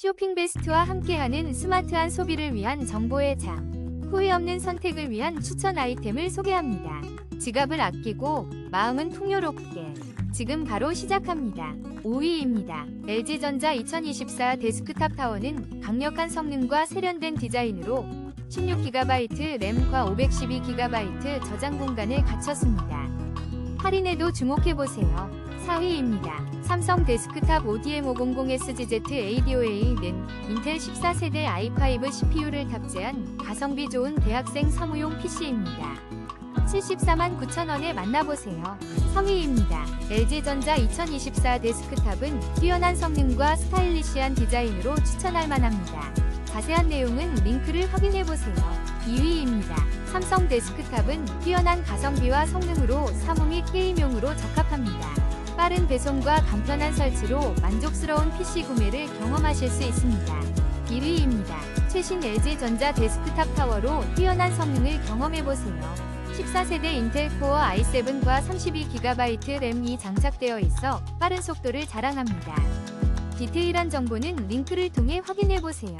쇼핑 베스트와 함께하는 스마트한 소비를 위한 정보의 장. 후회 없는 선택을 위한 추천 아이템을 소개합니다. 지갑을 아끼고 마음은 풍요롭게. 지금 바로 시작합니다. 5위입니다. LG전자 2024 데스크탑 타워는 강력한 성능과 세련된 디자인으로 16GB 램과 512GB 저장 공간을 갖췄습니다. 할인에도 주목해보세요. 4위입니다. 삼성 데스크탑 ODM500SGZ ADOA는 인텔 14세대 i5 CPU를 탑재한 가성비 좋은 대학생 사무용 PC입니다. 74만 9천원에 만나보세요. 3위입니다. LG전자 2024 데스크탑은 뛰어난 성능과 스타일리시한 디자인으로 추천할 만합니다. 자세한 내용은 링크를 확인해보세요. 2위입니다. 삼성 데스크탑은 뛰어난 가성비와 성능으로 사무 및 게임용으로 적합합니다. 빠른 배송과 간편한 설치로 만족스러운 PC 구매를 경험하실 수 있습니다. 1위입니다. 최신 LG전자 데스크탑 타워로 뛰어난 성능을 경험해보세요. 14세대 인텔 코어 i7과 32GB 램이 장착되어 있어 빠른 속도를 자랑합니다. 디테일한 정보는 링크를 통해 확인해보세요.